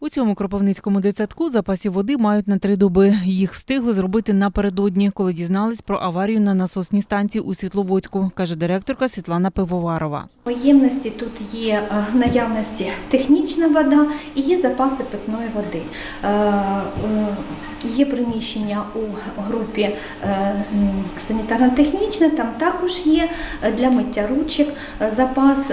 У цьому кропивницькому дитсадку запасів води мають на три доби. Їх встигли зробити напередодні, коли дізнались про аварію на насосній станції у Світловодську, каже директорка Світлана Пивоварова. У тут є е, наявності технічна вода і є запаси питної води. Е, е, Є приміщення у групі санітарно-технічне, там також є для миття ручок запас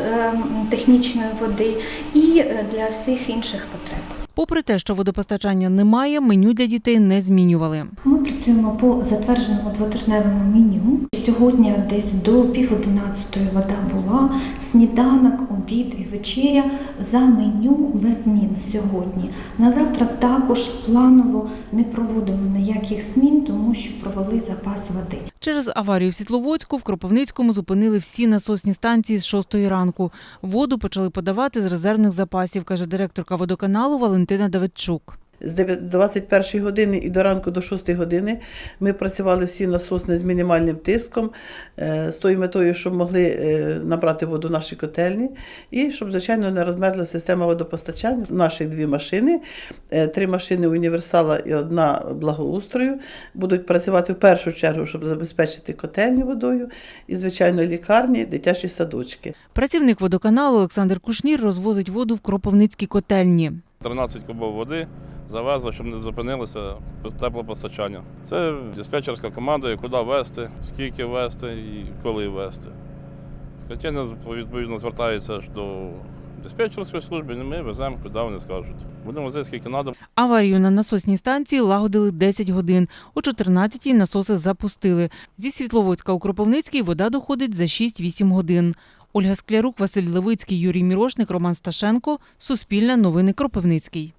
технічної води і для всіх інших потреб. Попри те, що водопостачання немає, меню для дітей не змінювали. Ми працюємо по затвердженому двотижневому меню. Сьогодні десь до пів одинадцятої вода була, сніданок, обід і вечеря за меню без змін сьогодні. На завтра також планово не проводимо ніяких змін, тому що провели запас води. Через аварію в Світловодську в Кропивницькому зупинили всі насосні станції з 6 ранку. Воду почали подавати з резервних запасів, каже директорка водоканалу Валентина Давидчук. З 21 години і до ранку до 6 години ми працювали всі насосні з мінімальним тиском, е, з тою метою, щоб могли е, набрати воду наші котельні, і щоб, звичайно, не розмерзла система водопостачання. Наші дві машини, е, три машини універсала і одна благоустрою, будуть працювати в першу чергу, щоб забезпечити котельні водою, і, звичайно, лікарні, дитячі садочки. Працівник водоканалу Олександр Кушнір розвозить воду в Кропивницькій котельні. 13 кубов води завезли, щоб не зупинилося теплопостачання. Це диспетчерська команда, куди вести, скільки вести і коли вести. Котельня відповідно звертається до диспетчерської служби, і ми веземо, куди вони скажуть. Будемо возити скільки треба. Аварію на насосній станції лагодили 10 годин. О 14-й насоси запустили. Зі Світловодська у Кропивницький вода доходить за 6-8 годин. Ольга Склярук, Василь Левицький, Юрій Мірошник, Роман Сташенко. Суспільне новини Кропивницький.